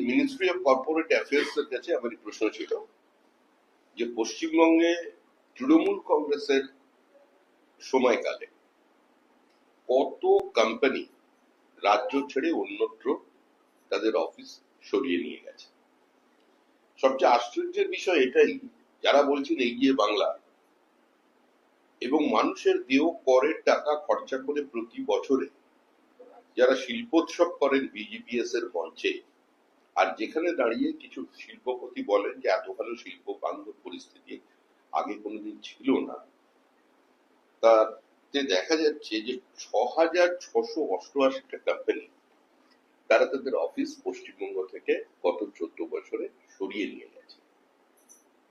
Ministry of corporate affairs কাছে আমার প্রশ্ন ছিল যে পশ্চিমবঙ্গে তৃণমূল কংগ্রেসের সময়কালে কত কোম্পানি রাজ্য ছেড়ে অন্যত্র তাদের অফিস সরিয়ে নিয়ে গেছে? সবচেয়ে আশ্চর্যের বিষয় এটাই, যারা বলছেন এগিয়ে বাংলা, এবং মানুষের দেহ করের টাকা খরচা করে প্রতি বছরে যারা শিল্পোৎসব করেন বিজিপিএস এর মঞ্চে, আর যেখানে দাঁড়িয়ে কিছু শিল্পপতি বলেন যে, এত ভালো শিল্প বান্ধব পরিস্থিতি আগে কোনোদিন ছিল না। তাতে দেখা যাচ্ছে যে, ছ হাজার ছশো অষ্টআশিটা কোম্পানি তারা তাদের অফিস পশ্চিমবঙ্গ থেকে গত চোদ্দ বছরে সরিয়ে নিয়ে গেছে।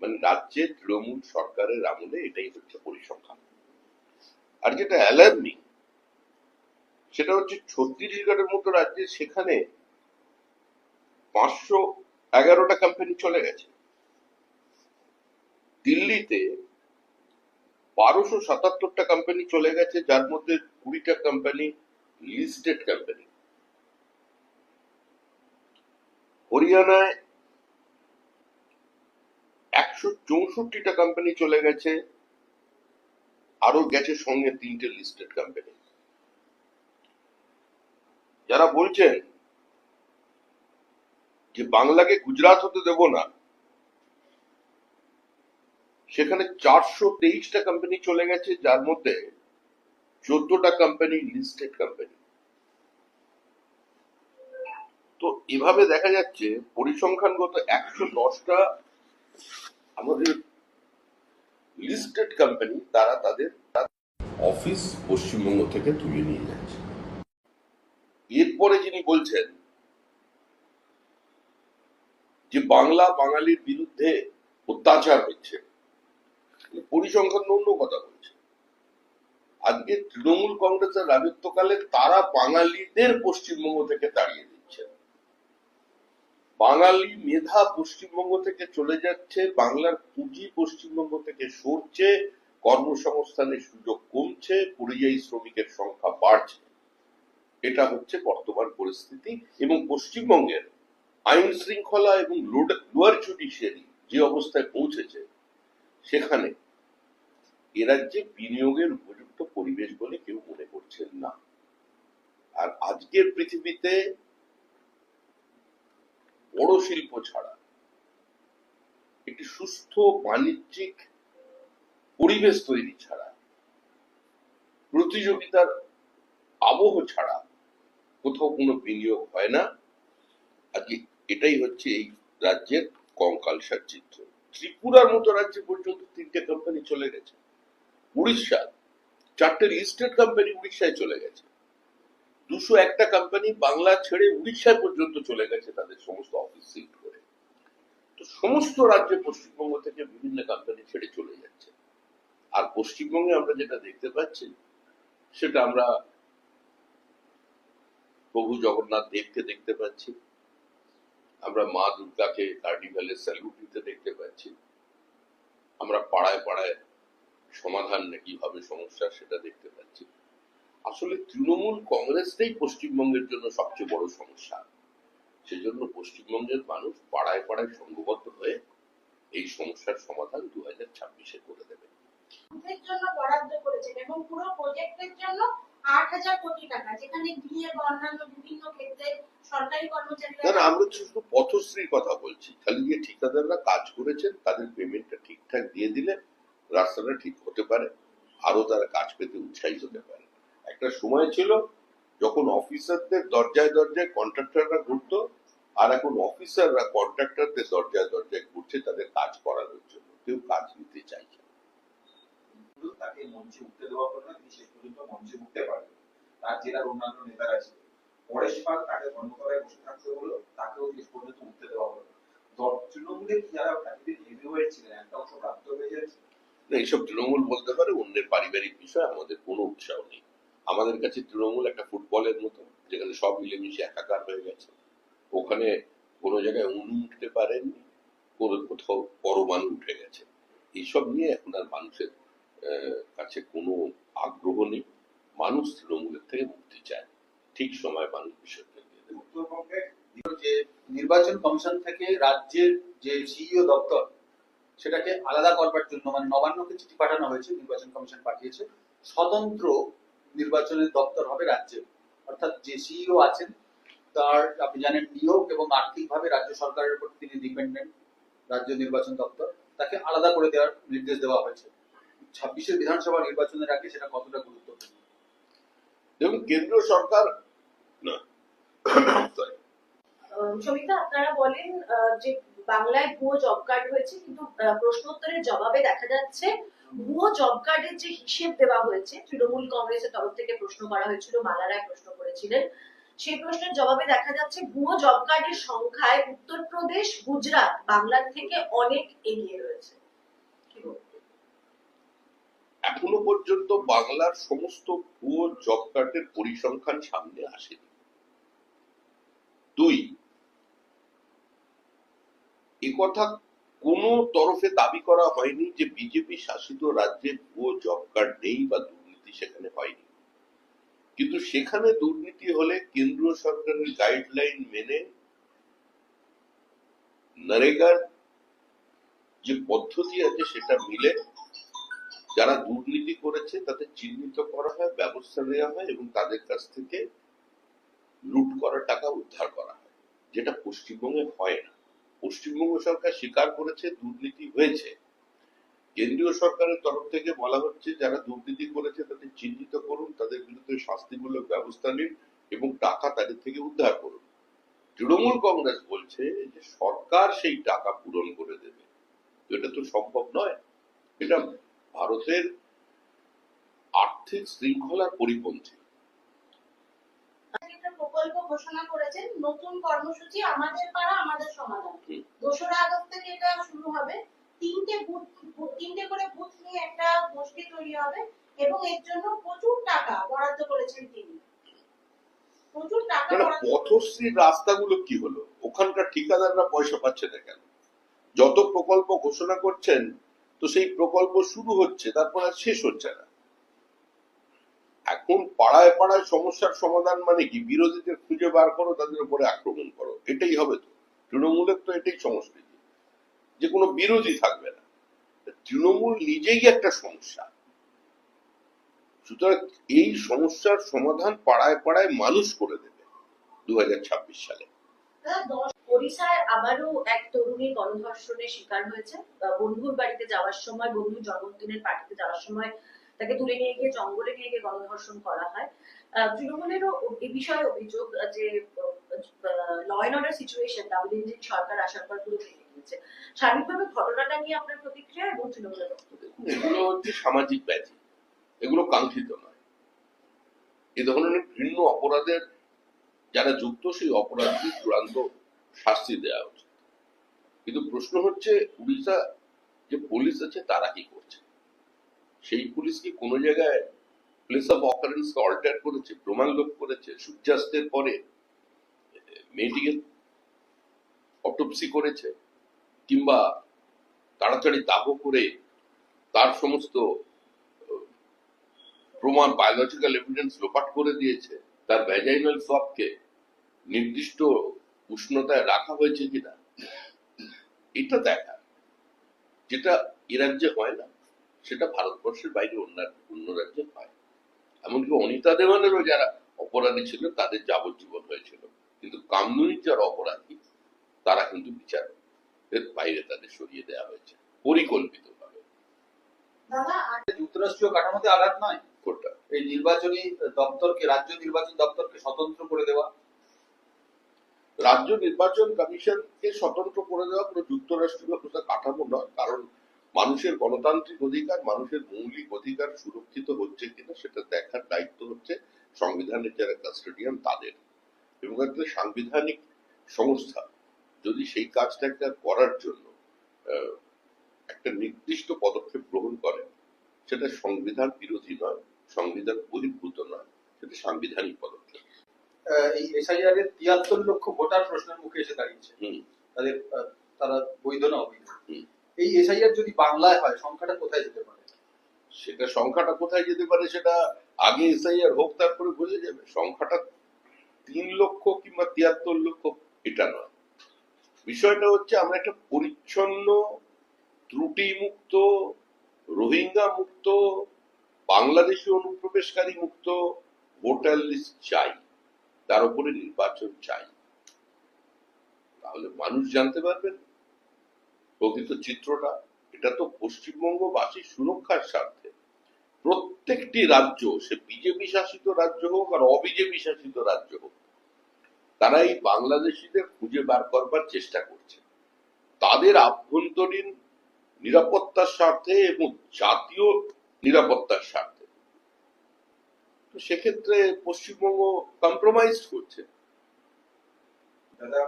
মানে রাজ্যের তৃণমূল সরকারের আমলে এটাই হচ্ছে পরিসংখ্যান। আর যেটা অ্যালার্মিং সেটা হচ্ছে ছত্তিশগড়ের মতো রাজ্যে সেখানে পাঁচশো এগারোটা কোম্পানি চলে গেছে। দিল্লিতে বারোশো সাতাত্তরটা কোম্পানি চলে গেছে, যার মধ্যে কুড়িটা কোম্পানি লিস্টেড কোম্পানি হরিয়ানায় একশো চৌষট্টিটা কোম্পানি চলে গেছে আরও গেছে সঙ্গে তিনটে লিস্টেড কোম্পানি যারা বলছেন যে বাংলাকে গুজরাট হতে দেব না, সেখানে চারশো তেইশটা কোম্পানি চলে গেছে, যার মধ্যে চোদ্দটা কোম্পানি লিস্টেড কোম্পানি তো এভাবে দেখা যাচ্ছে পরিসংখ্যানগত একশো দশটা আমাদের লিস্টেড কোম্পানি তারা তাদের অফিস পশ্চিমবঙ্গ থেকে তুলে নিয়ে যাচ্ছে। এরপরে যিনি বলছেন যে বাংলা বাঙালির বিরুদ্ধে অত্যাচার হচ্ছে, পরিসংখ্যান অন্য কথা বলছে। আজকে তৃণমূল কংগ্রেসের রাজত্বকালে তারা বাঙালিদের পশ্চিমবঙ্গ থেকে তাড়িয়ে দিচ্ছে। বাঙালি মেধা পশ্চিমবঙ্গ থেকে চলে যাচ্ছে, বাংলার পুঁজি পশ্চিমবঙ্গ থেকে সরছে, কর্মসংস্থানের সুযোগ কমছে, পরিযায়ী শ্রমিকের সংখ্যা বাড়ছে। এটা হচ্ছে বর্তমান পরিস্থিতি এবং পশ্চিমবঙ্গের আইন শৃঙ্খলা এবং লোয়ার জুডিশিয়ারি যে অবস্থায় পৌঁছেছে, সেখানে এ রাজ্যে বিনিয়োগের উপযুক্ত পরিবেশ বলে কেউ মনে করছেন না। আর আজকের পৃথিবীতে বড় শিল্প ছাড়া একটি সুস্থ বাণিজ্যিক পরিবেশ তৈরি ছাড়া, প্রতিযোগিতার আবহ ছাড়া কোথাও কোনো বিনিয়োগ হয় না। আজকে এটাই হচ্ছে এই রাজ্যের কঙ্কালসার চিত্র। ত্রিপুরার মতো রাজ্যে পর্যন্ত তিনটে কোম্পানি চলে গেছে। উড়িষ্যা, চারটে লিস্টেড কোম্পানি উড়িষ্যায় চলে গেছে। দুশো একটা কোম্পানি বাংলা ছেড়ে উড়িষ্যায় পর্যন্ত চলে গেছে তাদের সমস্ত অফিস শিফট করে। তো সমস্ত রাজ্যে পশ্চিমবঙ্গ থেকে বিভিন্ন কোম্পানি ছেড়ে চলে যাচ্ছে। আর পশ্চিমবঙ্গে আমরা যেটা দেখতে পাচ্ছি, সেটা আমরা প্রভু জগন্নাথ দেবকে দেখতে পাচ্ছি। আমরা মা দুর্গাকে কার্নিভালের স্যালুট দিতে দেখতে পাচ্ছি। আমরা পাড়ায় পাড়ায় সমাধান কীভাবে সমস্যা সেটা দেখতে পাচ্ছি। আসলে তৃণমূল কংগ্রেসটাই পশ্চিমবঙ্গের জন্য সবচেয়ে বড় সমস্যা। সেজন্য পশ্চিমবঙ্গের মানুষ পাড়ায় পাড়ায় সংঘবদ্ধ হয়ে এই সমস্যার সমাধান দু হাজার ছাব্বিশে করে দেবে। জন্য বরাদ্দ করেছেন এবং পুরো প্রজেক্টের জন্য আট হাজার কোটি টাকা, যেখানে বা অন্যান্য বিভিন্ন ক্ষেত্রে আমরা শুধু পথশ্রীর কথা বলছি। খালি যে ঠিকাদাররা কাজ করেছেন, তাদের পেমেন্টটা ঠিকঠাক দিয়ে দিলে রাস্তাটা ঠিক হতে পারে। আরও তারা কাজ পেতে উৎসাহিত হতে পারে। একটা সময় ছিল যখন অফিসারদের দরজায় দরজায় কন্ট্রাক্টররা ঘুরতো, আর এখন অফিসাররা কন্ট্রাক্টরদের দরজায় দরজায় ঘুরছে, তাদের কাজ করানোর জন্য। কেউ কাজ নিতে চাইছে শুধু তাকে মঞ্চে উঠতে দেওয়া হলো না, তিনি শেষ পর্যন্ত মঞ্চে উঠতে পারবেন তার জেলার অন্যান্য নেতারা ছিল। পরেশ পাল তাকে ধর্মতলায় বসে থাকতে হলো, তাকেও শেষ পর্যন্ত উঠতে দেওয়া হলো তৃণমূলের যারা এতদিন হেভিওয়েট ছিলেন একটা অংশ প্রাপ্ত হয়ে যাচ্ছে? এইসব তৃণমূল বলতে পারে, অন্যের পারিবারিক বিষয়, আমাদের কোনো উৎসাহ নেই। আমাদের কাছে তৃণমূল একটা ফুটবলের মতো, যেখানে সব মিলেমিশে একাকার হয়ে গেছে। ওখানে কোনো জায়গায় উনু উঠতে পারেননি, কোনো কোথাও পরমাণু উঠে গেছে। এইসব নিয়ে এখন আর মানুষের কাছে কোনো আগ্রহ নেই। মানুষ তৃণমূলের থেকে মুক্তি চায়। ঠিক সময় মানুষ উত্তরবঙ্গে যে নির্বাচন কমিশন থেকে রাজ্যের যে সিইও দপ্তর, সেটাকে আলাদা করবার জন্য মানে নবান্নকে চিঠি পাঠানো হয়েছে, নির্বাচন কমিশন পাঠিয়েছে, স্বতন্ত্র নির্বাচনের দপ্তর হবে রাজ্যে অর্থাৎ যে সিইও আছেন, তার, আপনি জানেন, নিয়োগ এবং আর্থিকভাবে রাজ্য সরকারের উপর তিনি ডিপেন্ডেন্ট রাজ্য নির্বাচন দপ্তর, তাকে আলাদা করে দেওয়ার নির্দেশ দেওয়া হয়েছে। ছাব্বিশের বিধানসভা নির্বাচনের আগে সেটা কতটা গুরুত্বপূর্ণ? দেখুন কেন্দ্রীয় সরকার আপনারা বলেন যে বাংলায় ভুয়ো জব কার্ড হয়েছে কিন্তু প্রশ্নোত্তরের জবাবে দেখা যাচ্ছে ভুয়ো জব কার্ডের যে হিসেব দেওয়া হয়েছে তৃণমূল কংগ্রেসের তরফ থেকে প্রশ্ন করা হয়েছিল মালা রায় প্রশ্ন করেছিলেন সেই প্রশ্নের জবাবে দেখা যাচ্ছে ভুয়ো জব কার্ডের সংখ্যায় উত্তরপ্রদেশ গুজরাট বাংলার থেকে অনেক এগিয়ে রয়েছে? এখনও পর্যন্ত বাংলার সমস্ত ভুয়ো জব কার্ডের পরিসংখ্যান সামনে আসেনি। দুই একথা কোনো তরফে দাবি করা হয়নি যে বিজেপি শাসিত রাজ্যে ভুয়ো জব কার্ড নেই বা দুর্নীতি সেখানে হয়নি। কিন্তু সেখানে দুর্নীতি হলে কেন্দ্রীয় সরকারের গাইডলাইন মেনে নরেগার যে পদ্ধতি আছে সেটা মিলে যারা দুর্নীতি করেছে, তাদের চিহ্নিত করা হয়, ব্যবস্থা নেওয়া হয় এবং তাদের কাছ থেকে লুট করা, টাকা উদ্ধার করা হয়, যেটা পশ্চিমবঙ্গে হয় না। পশ্চিমবঙ্গ সরকার স্বীকার করেছে, দুর্নীতি হয়েছে। কেন্দ্রীয় সরকারের তরফ থেকে বলা হচ্ছে, যারা দুর্নীতি করেছে, তাদের চিহ্নিত করুন, তাদের বিরুদ্ধে শাস্তিমূলক ব্যবস্থা নিন এবং টাকা তাদের থেকে উদ্ধার করুন। তৃণমূল কংগ্রেস বলছে যে, সরকার সেই টাকা পূরণ করে দেবে। এটা তো সম্ভব নয়। এটা ভারতের আর্থিক শৃঙ্খলার পরিপন্থী। প্রকল্প ঘোষণা করেছেন নতুন কর্মসূচি আমাদের পাড়া আমাদের সমাধান। দোসরা আগস্ট থেকে এটা শুরু হবে। তিনটে বুথ তিনটে করে বুথ নিয়ে একটা গোষ্ঠী তৈরি হবে এবং এর জন্য প্রচুর টাকা বরাদ্দ করেছেন তিনি। প্রচুর টাকা মানে পথশ্রীর রাস্তাগুলো কি হলো? ওখানকার ঠিকাদাররা পয়সা পাচ্ছে না কেন? যত প্রকল্প ঘোষণা করছেন তো সেই প্রকল্প শুরু হচ্ছে, তারপর আর শেষ হচ্ছে না। এখন পাড়ায় পাড়ায় সমস্যার সমাধান মানে কি? বিরোধীদের খুঁজে বার করো, তাদের উপরে আক্রমণ করো। এটাই হবে তো। তৃণমূলের তো এটাই সংস্কৃতি। যে কোনো বিরোধী থাকবে না। তৃণমূল নিজেই একটা সমস্যা। সুতরাং এই সমস্যার সমাধান পাড়ায় পাড়ায় মানুষ করে দেবে দু হাজার ছাব্বিশ সালে। ওড়িশায় আবারও এক তরুণী গণধর্ষণের শিকার হয়েছে। বন্ধুর বাড়িতে যাওয়ার সময়, বন্ধুর জন্মদিনের পার্টিতে যাওয়ার সময় তাকে তুলে নিয়ে গিয়ে, জঙ্গলে নিয়ে গিয়ে গণধর্ষণ করা হয়। তৃণমূলেরও এ বিষয়ে অভিযোগ যে law and order situation double সরকার আসার পর পুরো ভেঙে গিয়েছে। সার্বিকভাবে ঘটনাটা নিয়ে আপনার প্রতিক্রিয়া এবং তৃণমূলের এগুলো হচ্ছে সামাজিক ব্যাধি। এগুলো কাঙ্ক্ষিত নয়। এ ধরনের ঘৃণ্য অপরাধের যারা যুক্ত, সেই অপরাধীর চূড়ান্ত শাস্তি দেওয়া উচিত। কিন্তু প্রশ্ন হচ্ছে, উড়িষ্যা যে পুলিশ আছে, তারা কি করছে? সেই পুলিশ কি কোনো জায়গায় প্লেস অফ অকারেন্স অল্টার করেছে, প্রমাণ লোপ করেছে, সূর্যাস্তের পরে মেয়েটিকে অটোপসি করেছে, কিংবা তাড়াতাড়ি দাহ করে তার সমস্ত প্রমাণ বায়োলজিক্যাল এভিডেন্স লোপাট করে দিয়েছে, তার ভ্যাজাইনাল সবকে নির্দিষ্ট উষ্ণতায় রাখা হয়েছে কিনা এটা দেখা। যেটা এ রাজ্যে হয় না সেটা ভারতবর্ষের বাইরে অন্য অন্য রাজ্যে হয়। এমনকি অনিতা দেওয়ানেরও যারা অপরাধী ছিল তাদের যাবজ্জীবন হয়েছিল। কিন্তু কামনুনির যারা অপরাধী তারা কিন্তু বিচার এর বাইরে তাদের সরিয়ে দেওয়া হয়েছে পরিকল্পিত ভাবে যুক্তরাষ্ট্রীয় কাঠামোতে আঘাত নয়? কোনটা? এই নির্বাচনী দপ্তরকে রাজ্য নির্বাচন দপ্তরকে স্বতন্ত্র করে দেওয়া। রাজ্য নির্বাচন কমিশনকে স্বতন্ত্র করে দেওয়া কোনো যুক্তরাষ্ট্রীয় কোনো কাঠামো নয়, কারণ মানুষের গণতান্ত্রিক অধিকার, মানুষের মৌলিক অধিকার সুরক্ষিত হচ্ছে কিনা সেটা দেখার দায়িত্ব হচ্ছে সংবিধানের যারা কাস্টোডিয়ান তাদের। এবং একটা সাংবিধানিক সংস্থা যদি সেই কাজটাকে করার জন্য একটা নির্দিষ্ট পদক্ষেপ গ্রহণ করে, সেটা সংবিধান বিরোধী নয়, সংবিধান বহির্ভূত নয়, সেটা সাংবিধানিক পদক্ষেপ। এই এসআইআর এর তিয়াত্তর লক্ষ ভোটার প্রশ্নের মুখে এসে দাঁড়িয়েছে। তাদের তারা বৈধ না অবৈধ। এই এসআইআর যদি বাংলায় হয় সংখ্যাটা কোথায় যেতে পারে? সেটা সংখ্যাটা কোথায় যেতে পারে সেটা আগে এসআইআর হোক তারপরে বোঝা যাবে। সংখ্যাটা তিন লক্ষ কিংবা তিয়াত্তর লক্ষ এটা নয়। বিষয়টা হচ্ছে আমরা একটা পরিচ্ছন্ন ত্রুটি মুক্ত রোহিঙ্গা মুক্ত বাংলাদেশি অনুপ্রবেশকারী মুক্ত ভোটার লিস্ট চাই। তার উপরে নির্বাচন চাই। তাহলে মানুষ জানতে পারবেন প্রকৃত চিত্রটা। এটা তো পশ্চিমবঙ্গবাসীর সুরক্ষার স্বার্থে। প্রত্যেকটি রাজ্য, সে বিজেপি শাসিত রাজ্য হোক আর অবিজেপি শাসিত রাজ্য হোক, তারা এই বাংলাদেশিদের খুঁজে বার করবার চেষ্টা করছে। তাদের আভ্যন্তরীণ নিরাপত্তার স্বার্থে এবং জাতীয় নিরাপত্তার স্বার্থে। তো সেক্ষেত্রে পশ্চিমবঙ্গ কম্প্রোমাইজ করছে। দাদা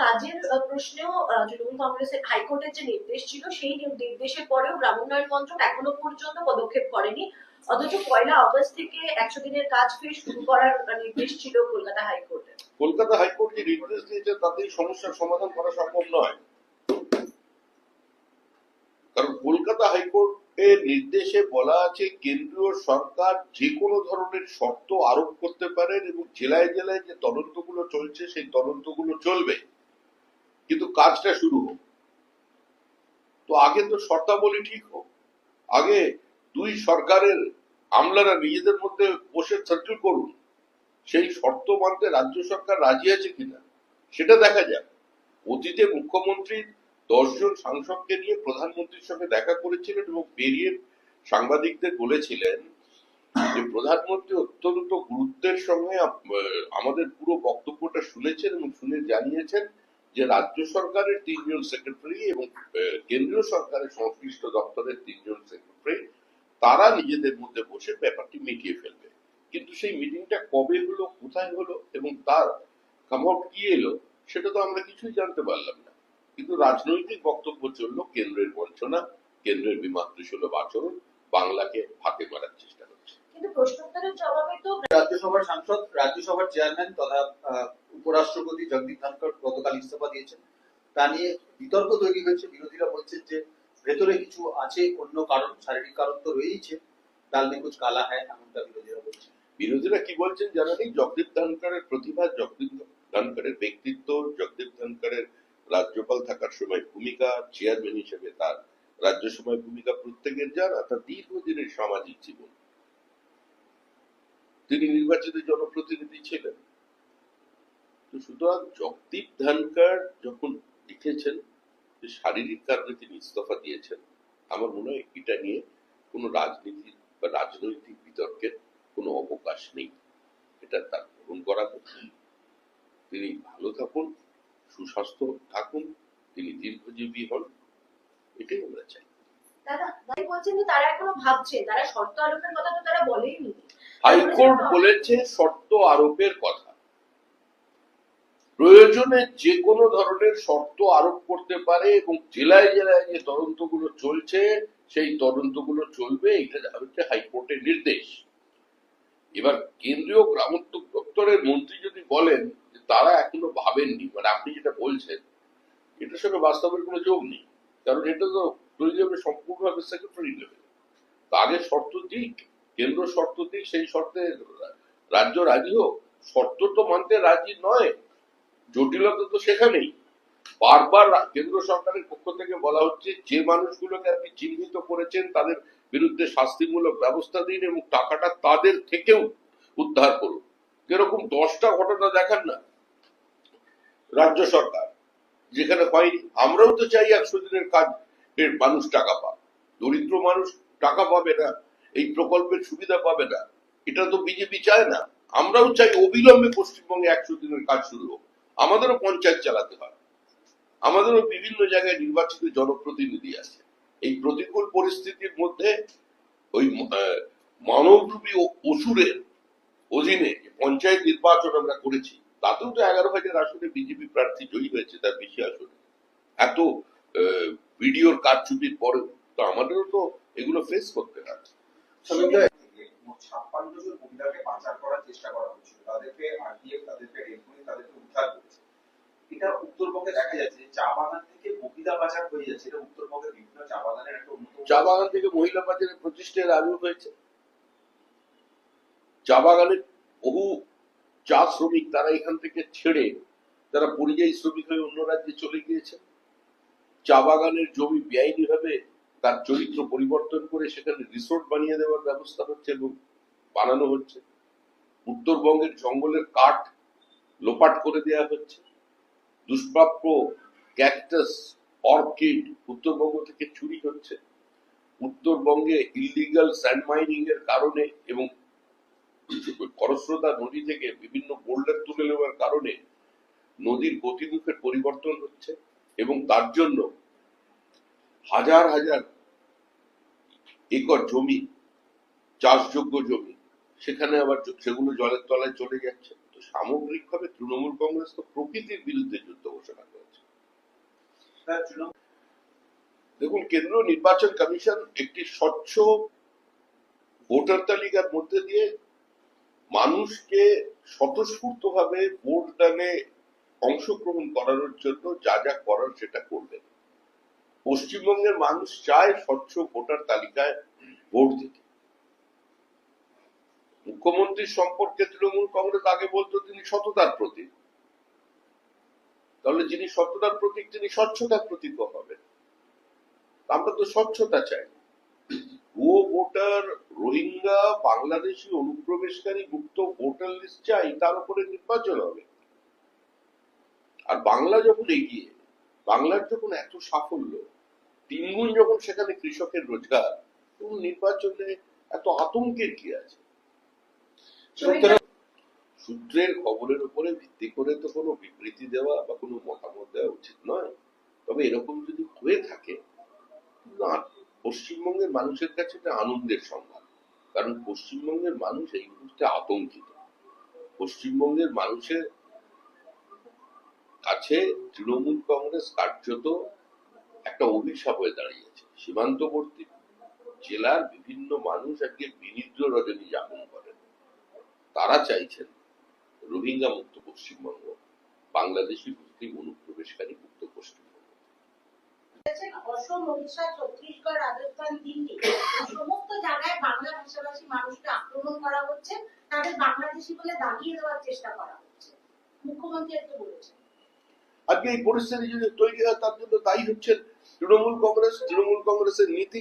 কাজের প্রশ্নেও তৃণমূল কংগ্রেসের হাইকোর্টের যে নির্দেশ ছিল সেই নির্দেশের পরেও গ্রামোন্নয়ন মন্ত্রক এখনও পর্যন্ত পদক্ষেপ করেনি। অথচ পয়লা আগস্ট থেকে একশো দিনের কাজ ফের শুরু করার নির্দেশ ছিল কলকাতা হাইকোর্টের। কলকাতা হাইকোর্ট যে নির্দেশ দিয়েছে তাতে সমস্যার সমাধান করা সম্ভব নয়। কারণ কলকাতা হাইকোর্টের নির্দেশে বলা আছে, কেন্দ্রীয় সরকার যে কোনো ধরনের শর্ত আরোপ করতে পারেন এবং জেলায় জেলায় যে তদন্তগুলো চলছে, সেই তদন্তগুলো চলবে। কিন্তু কাজটা শুরু হোক। তো আগে তো শর্তাবলী ঠিক হোক। আগে দুই সরকারের আমলারা নিজেদের মধ্যে বসে সেটেল করুন, সেই শর্ত মানতে রাজ্য সরকার রাজি আছে কিনা, সেটা দেখা যাক। অতীতে মুখ্যমন্ত্রী দশজন সাংসদকে নিয়ে প্রধানমন্ত্রীর সঙ্গে দেখা করেছিলেন এবং বেরিয়ে সাংবাদিকদের বলেছিলেন যে প্রধানমন্ত্রী অত্যন্ত গুরুত্বের সঙ্গে আমাদের পুরো বক্তব্যটা শুনেছেন এবং শুনে জানিয়েছেন যে রাজ্য সরকারের তিনজন সেক্রেটারি এবং কেন্দ্রীয় সরকারের সংশ্লিষ্ট দপ্তরের তিনজন সেক্রেটারি, তারা নিজেদের মধ্যে বসে ব্যাপারটি মিটিয়ে ফেলবে। কিন্তু সেই মিটিংটা কবে হলো, কোথায় হলো এবং তার কাম কি এলো, সেটা তো আমরা কিছুই জানতে পারলাম না। কিন্তু রাজনৈতিক বক্তব্য চলল কেন্দ্রের বঞ্চনা কেন্দ্রের বিমাত্র সুলভ আচরণ বাংলাকে হাতে মারার চেষ্টা করছে কিন্তু প্রশ্নোত্তরের জবাবে তো রাজ্যসভার সাংসদ রাজ্যসভার চেয়ারম্যান তথা উপরাষ্ট্রপতি জগদীপ ধনকর গতকাল ইস্তফা দিয়েছেন। তা নিয়ে বিতর্ক তৈরি হয়েছে। বিরোধীরা বলছেন যে ভেতরে কিছু আছে অন্য কারণ শারীরিক কারণ তো রয়েইছে। ডাল মে কুছ কালা হ্যায় এমনটা বিরোধীরা বলছেন। বিরোধীরা কি বলছেন জানা নেই জগদীপ ধনকরের প্রতিভা জগদীপ ধনকরের ব্যক্তিত্ব জগদীপ ধনকরের রাজ্যপাল থাকার সময় ভূমিকা, চেয়ারম্যান হিসেবে তার রাজ্যসভায় ভূমিকা প্রত্যেকের জানা তার দীর্ঘদিনের সামাজিক জীবন। তিনি নির্বাচিত জনপ্রতিনিধি ছিলেন। তো সুতরাং জগদীপ ধনকর যখন লিখেছেন যে শারীরিক কারণে তিনি ইস্তফা দিয়েছেন। আমার মনে হয় এটা নিয়ে কোনো রাজনীতি বা রাজনৈতিক বিতর্কের কোনো অবকাশ নেই। এটা তার গ্রহণ করা। তিনি ভালো থাকুন। সুস্বাস্থ্য থাকুন তিনি দীর্ঘজীবী হন এটাই আমরা চাই। দাদা ভাই বলছেন যে তারা এখনও ভাবছেন তারা শর্ত আরোপের কথা তো তারা বলেইনি। হাইকোর্ট বলেছে শর্ত আরোপের কথা। প্রয়োজনে যে কোনো ধরনের শর্ত আরোপ করতে পারে এবং জেলায় জেলায় যে তদন্তগুলো চলছে সেই তদন্তগুলো চলবে এটা হচ্ছে হাইকোর্টের নির্দেশ। এবার কেন্দ্রীয় গ্রামোদ্যোগ দপ্তরের মন্ত্রী যদি বলেন তারা এখনও ভাবেননি মানে আপনি যেটা বলছেন এটার সঙ্গে বাস্তবের কোনো যোগ নেই। কারণ এটা তো তৈরি সম্পূর্ণভাবে সেক্রেটারি লেভেল আগে শর্ত দিক, কেন্দ্র শর্ত দিক, সেই শর্তে রাজ্য রাজি হোক। শর্ত তো মানতে রাজি নয়। জটিলতা তো সেখানেই। বারবার কেন্দ্র সরকারের পক্ষ থেকে বলা হচ্ছে, যে মানুষগুলোকে আপনি চিহ্নিত করেছেন, তাদের বিরুদ্ধে শাস্তিমূলক ব্যবস্থা দিন এবং টাকাটা তাদের থেকেও উদ্ধার করুন। এরকম দশটা ঘটনা দেখান না। রাজ্য সরকার, যেখানে হয়নি। আমরাও তো চাই একশো দিনের কাজ, এর মানুষ টাকা পাক। দরিদ্র মানুষ টাকা পাবে না, এই প্রকল্পের সুবিধা পাবে না। এটা তো বিজেপি চায় না। আমরাও চাই অবিলম্বে পশ্চিমবঙ্গে একশো দিনের কাজ শুরু হোক। আমাদেরও পঞ্চায়েত চালাতে হয়। আমাদেরও বিভিন্ন জায়গায় নির্বাচিত জনপ্রতিনিধি আছে। এই প্রতিকূল পরিস্থিতির মধ্যে ওই মানবরূপী অসুরের অধীনে পঞ্চায়েত নির্বাচন আমরা করেছি তাতেও তো এগারো হাজার আসনে বিজেপি প্রার্থী জয়ী হয়েছে তার বেশি আসনে। এত ভিডিওর কারচুপির পরেও তো আমাদেরও তো এগুলো ফেস করতে হয়। শ্রমিকরা থেকে মোট ছাপ্পান্ন জন মহিলাকে পাচার করার চেষ্টা করা হচ্ছিল তাদেরকে আরটিএফ তাদেরকে রেড তাদেরকে উদ্ধার করেছে। এটা উত্তরবঙ্গে দেখা যাচ্ছে যে চা বাগান থেকে মহিলা পাচার হয়ে যাচ্ছে। এটা উত্তরবঙ্গের বিভিন্ন চা বাগানের একটা অন্যতম চা বাগান থেকে মহিলা পাচারের প্রতিষ্ঠার হয়েছে। চা বাগানের বহু চা শ্রমিক তারা এখান থেকে ছেড়ে তারা পরিযায়ী শ্রমিক হয়ে অন্য রাজ্যে চলে গিয়েছে। চা বাগানের জমি বেআইনিভাবে তার চরিত্র পরিবর্তন করে সেখানে রিসোর্ট বানিয়ে দেওয়ার ব্যবস্থা হচ্ছে এবং বানানো হচ্ছে। উত্তরবঙ্গের জঙ্গলের কাঠ লোপাট করে দেওয়া হচ্ছে। দুষ্প্রাপ্য ক্যাকটাস, অর্কিড উত্তরবঙ্গ থেকে চুরি হচ্ছে। উত্তরবঙ্গে ইলিগাল স্যান্ড মাইনিং এর কারণে এবং খরস্রোতা নদী থেকে বিভিন্ন বোল্ডার তুলে নেওয়ার কারণে নদীর গতিমুখের পরিবর্তন হচ্ছে এবং তার জন্য হাজার হাজার একর জমি চাষযোগ্য জমি সেখানে আবার সেগুলো জলের তলায় চলে যাচ্ছে। তো সামগ্রিকভাবে তৃণমূল কংগ্রেস তো প্রকৃতির বিরুদ্ধে যুদ্ধ ঘোষণা করেছে। দেখুন কেন্দ্রীয় নির্বাচন কমিশন একটি স্বচ্ছ ভোটার তালিকার মধ্যে দিয়ে মানুষকে স্বতঃস্ফূর্তভাবে ভোট দানে অংশগ্রহণ করানোর জন্য যা যা করার সেটা করবেন। পশ্চিমবঙ্গের মানুষ চায় স্বচ্ছ ভোটার তালিকায় ভোট দিতে। মুখ্যমন্ত্রীর সম্পর্কে তৃণমূল কংগ্রেস আগে বলতো, তিনি সততার প্রতীক। তাহলে যিনি সততার প্রতীক, তিনি স্বচ্ছতার প্রতীক হবেন। আমরা তো স্বচ্ছতা চাই। ভুয়ো ভোটার রোহিঙ্গা বাংলাদেশি অনুপ্রবেশকারী মুক্ত ভোটার লিস্ট চাই, তার উপরে নির্বাচন হবে। আর বাংলা যখন এগিয়ে, বাংলার যখন এত সাফল্য, তিনগুণ যখন সেখানে কৃষকের রোজগার তখন নির্বাচনে এত আতঙ্কের কি আছে? সুতরাং সূত্রের খবরের উপরে ভিত্তি করে তো কোনো বিবৃতি দেওয়া বা কোনো মতামত দেওয়া উচিত নয়। তবে এরকম যদি হয়ে থাকে, না পশ্চিমবঙ্গের মানুষের কাছে এটা আনন্দের সংবাদ। কারণ পশ্চিমবঙ্গের মানুষ এই মুহূর্তে আতঙ্কিত। পশ্চিমবঙ্গের মানুষের কাছে তৃণমূল কংগ্রেস কার্যত একটা অভিশাপ হয়ে দাঁড়িয়েছে, সীমান্তবর্তী জেলার বিভিন্ন মানুষ আজকে বিনিদ্র রজনী যাপন করেন। তারা চাইছেন রোহিঙ্গা মুক্ত পশ্চিমবঙ্গ, বাংলাদেশি মুসলিম অনুপ্রবেশকারী মুক্ত পশ্চিমবঙ্গ। বলেছেন অসম উড়িষ্যা ছত্তিশগড় রাজস্থান দিল্লি। সমস্ত জায়গায় বাংলা ভাষাভাষী মানুষকে আক্রমণ করা হচ্ছে, তাদের বাংলাদেশি বলে দাগিয়ে দেওয়ার চেষ্টা করা হচ্ছে। মুখ্যমন্ত্রী একটু বলেছেন। আজকে এই পরিস্থিতি যদি তৈরি হয়, তার জন্য দায়ী হচ্ছেন তৃণমূল কংগ্রেস, তৃণমূল কংগ্রেসের নীতি।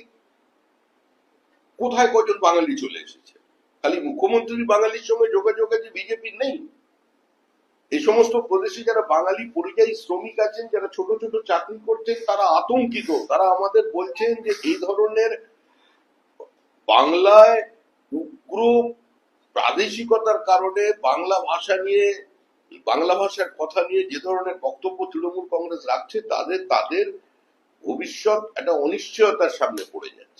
কোথায় কজন বাঙালি চলে এসেছে? খালি মুখ্যমন্ত্রী বাঙালির সঙ্গে যোগাযোগ আছে বিজেপির নেই। এই সমস্ত প্রদেশে যারা বাঙালি পরিযায়ী শ্রমিক আছেন, যারা ছোট ছোট চাকরি করছেন, তারা আতঙ্কিত। তারা আমাদের বলছেন যে এই ধরনের বাংলায় উগ্র প্রাদেশিকতার কারণে বাংলা ভাষা নিয়ে, বাংলা ভাষার কথা নিয়ে যে ধরনের বক্তব্য তৃণমূল কংগ্রেস রাখছে, তাদের তাদের ভবিষ্যৎ একটা অনিশ্চয়তার সামনে পড়ে যায়